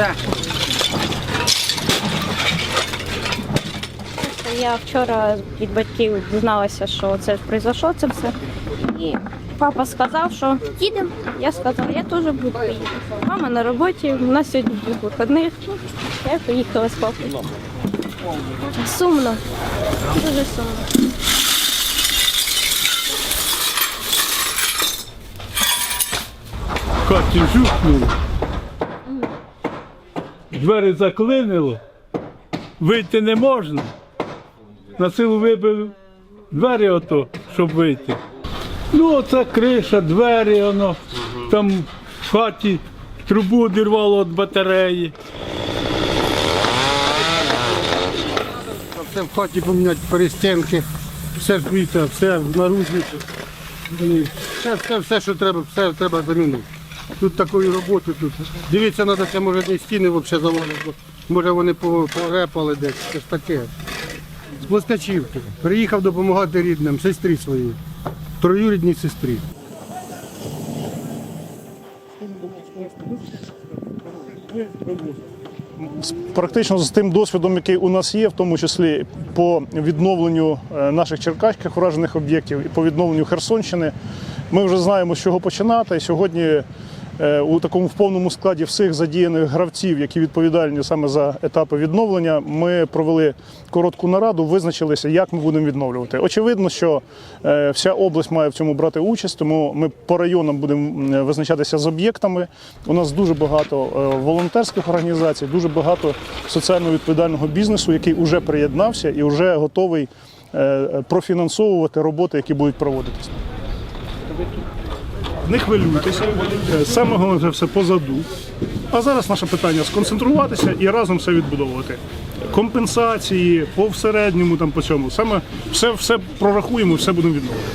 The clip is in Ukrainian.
Так. Я вчора від батьків дізналася, що це прийшло це все. І папа сказав, що їдемо. Я сказала, я теж буду поїхати. Мама на роботі, у нас сьогодні двох вихідних. Я поїхала з папою. Сумно, дуже сумно. Катю жукнула. Двері заклинило, вийти не можна. На силу вибив двері ото, щоб вийти. Ну, оце криша, двері, воно, там в хаті трубу одірвало від батареї. Все в хаті поміняти перестінки, все вбите, все наружні. І Все, все, все, що треба, все треба замінити. Тут такої роботи тут. Дивіться, треба, це може десь стіни взагалі завалять, бо може вони по- порепали десь. Ж таке. З Плоскачівки. Приїхав допомагати рідним, сестрі своїй. Троюрідній сестрі. практично з тим досвідом, який у нас є, в тому числі по відновленню е, наших черкаських вражених об'єктів і по відновленню Херсонщини, ми вже знаємо, з чого починати. І сьогодні у такому в повному складі всіх задіяних гравців, які відповідальні саме за етапи відновлення, ми провели коротку нараду, визначилися, як ми будемо відновлювати. Очевидно, що е, вся область має в цьому брати участь, тому ми по районам будемо визначатися з об'єктами. У нас дуже багато е, волонтерських організацій, дуже багато соціально відповідального бізнесу, який вже приєднався і вже готовий е, профінансовувати роботи, які будуть проводитися. Не хвилюйтеся, Е, саме головне все позаду. А зараз наше питання сконцентруватися і разом все відбудовувати. Компенсації по всередньому, там по цьому. Саме все, все прорахуємо, все будемо відновлювати.